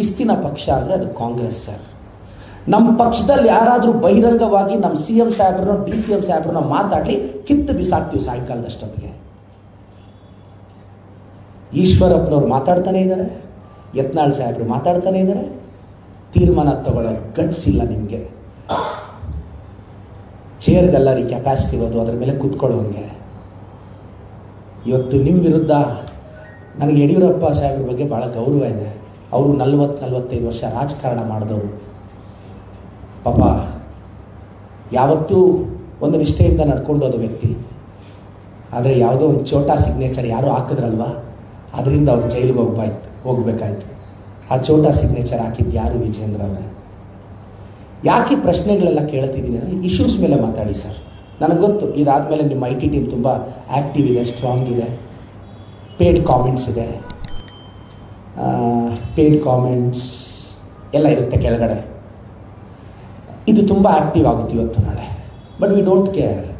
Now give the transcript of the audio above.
ಶಿಸ್ತಿನ ಪಕ್ಷ ಅಂದರೆ ಅದು ಕಾಂಗ್ರೆಸ್ ಸರ್. ನಮ್ಮ ಪಕ್ಷದಲ್ಲಿ ಯಾರಾದರೂ ಬಹಿರಂಗವಾಗಿ ನಮ್ಮ ಸಿ ಎಂ ಸಾಹೇಬ್ರನ್ನ, ಡಿ ಸಿ ಎಂ ಸಾಹೇಬ್ರನ್ನ ಮಾತಾಡಿ ಕಿತ್ತು ಬಿಸಾಕ್ತೀವಿ ಸಾಯಂಕಾಲದಷ್ಟೊತ್ತಿಗೆ. ಈಶ್ವರಪ್ಪನವ್ರು ಮಾತಾಡ್ತಾನೆ ಇದ್ದಾರೆ ಯತ್ನಾಳ್ ಸಾಹೇಬ್ರು ಮಾತಾಡ್ತಾನೆ ಇದ್ದಾರೆ ತೀರ್ಮಾನ ತಗೊಳ್ಳೋ ಗಟ್ಸಿಲ್ಲ ನಿಮಗೆ. ಚೇರ್ಗೆಲ್ಲ ರೀ ಕೆಪಾಸಿಟಿ ಇರೋದು, ಅದ್ರ ಮೇಲೆ ಕೂತ್ಕೊಳ್ಳೋಂಗೆ ಇವತ್ತು ನಿಮ್ಮ ವಿರುದ್ಧ ನನಗೆ ಯಡಿಯೂರಪ್ಪ ಸಾಹೇಬ್ರ ಬಗ್ಗೆ ಭಾಳ ಗೌರವ ಇದೆ. ಅವರು ನಲ್ವತ್ತು, ನಲ್ವತ್ತೈದು ವರ್ಷ ರಾಜಕಾರಣ ಮಾಡಿದವರು. ಪಾಪ, ಯಾವತ್ತೂ ಒಂದು ನಿಷ್ಠೆಯಿಂದ ನಡ್ಕೊಂಡು ಹೋದ ವ್ಯಕ್ತಿ. ಆದರೆ ಯಾವುದೋ ಒಂದು ಚೋಟಾ ಸಿಗ್ನೇಚರ್ ಯಾರೋ ಹಾಕಿದ್ರಲ್ವಾ? ಅದರಿಂದ ಅವ್ರು ಜೈಲಿಗೆ ಹೋಗ್ಬಾಯ್ತು, ಹೋಗ್ಬೇಕಾಯ್ತು. ಆ ಚೋಟಾ ಸಿಗ್ನೇಚರ್ ಹಾಕಿದ್ದು ಯಾರು ವಿಜೇಂದ್ರ ಅವರೇ? ಯಾಕೆ ಪ್ರಶ್ನೆಗಳೆಲ್ಲ ಕೇಳ್ತಿದ್ದೀನಿ ಅಂದರೆ ಇಶ್ಯೂಸ್ ಮೇಲೆ ಮಾತಾಡಿ ಸರ್. ನನಗೆ ಗೊತ್ತು, ಇದಾದಮೇಲೆ ನಿಮ್ಮ ಐ ಟಿ ಟೀಮ್ ತುಂಬ ಆ್ಯಕ್ಟಿವ್ ಇದೆ ಸ್ಟ್ರಾಂಗ್ ಇದೆ. ಪೇಡ್ ಕಾಮೆಂಟ್ಸ್ ಇದೆ. ಪೇಡ್ ಕಾಮೆಂಟ್ಸ್ ಎಲ್ಲ ಇರುತ್ತೆ ಕೆಳಗಡೆ. ಇದು ತುಂಬ ಆ್ಯಕ್ಟಿವ್ ಆಗುತ್ತೆ ಇವತ್ತು ನಾಳೆ. But we don't care